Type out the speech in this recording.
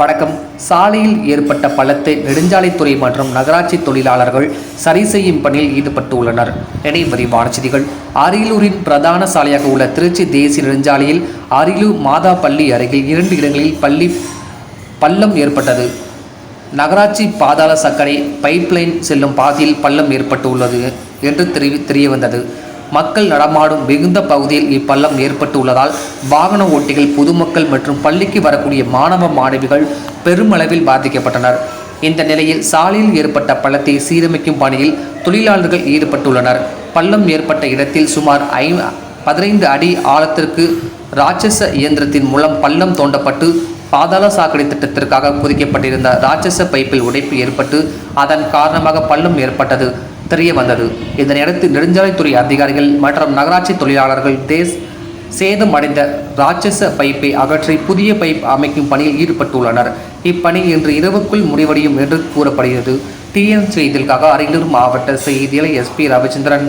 வணக்கம். சாலையில் ஏற்பட்ட பள்ளத்தை நெடுஞ்சாலைத்துறை மற்றும் நகராட்சி தொழிலாளர்கள் சரி செய்யும் பணியில் ஈடுபட்டுள்ளனர். இணை விரிவான செய்திகள். அரியலூரின் பிரதான சாலையாக உள்ள திருச்சி தேசிய நெடுஞ்சாலையில் அரியலூர் மாதா பள்ளி அருகில் இரண்டு இடங்களில் பள்ளி பள்ளம் ஏற்பட்டது. நகராட்சி பாதாள சர்க்கரை பைப்லைன் செல்லும் பாதையில் பள்ளம் ஏற்பட்டுள்ளது என்று தெரிய வந்தது மக்கள் நடமாடும் மிகுந்த பகுதியில் இப்பள்ளம் ஏற்பட்டுள்ளதால் வாகன ஓட்டிகள் பொதுமக்கள் மற்றும் பள்ளிக்கு வரக்கூடிய மாணவ மாணவிகள் பெருமளவில் பாதிக்கப்பட்டனர். இந்த நிலையில் சாலையில் ஏற்பட்ட பள்ளத்தை சீரமைக்கும் பணியில் தொழிலாளர்கள் ஈடுபட்டுள்ளனர். பள்ளம் ஏற்பட்ட இடத்தில் சுமார் ஐ பதினைந்து அடி ஆழத்திற்கு ராட்சச இயந்திரத்தின் மூலம் பள்ளம் தோண்டப்பட்டு பாதாள சாக்கடை திட்டத்திற்காக குதிக்கப்பட்டிருந்த ராட்சச பைப்பில் உடைப்பு ஏற்பட்டு அதன் காரணமாக பள்ளம் ஏற்பட்டது. தெரிய வந்தது. இதனையடுத்து நெடுஞ்சாலைத்துறை அதிகாரிகள் மற்றும் நகராட்சி தொழிலாளர்கள் தேஸ் சேதமடைந்த ராட்சச பைப்பை அகற்றி புதிய பைப் அமைக்கும் பணியில் ஈடுபட்டுள்ளனர். இப்பணி இன்று இரவுக்குள் முடிவடையும் என்று கூறப்படுகிறது. டிஎன் செய்திகளுக்காக அரியலூர் மாவட்ட செய்தியாளர் எஸ்பி ரவிச்சந்திரன்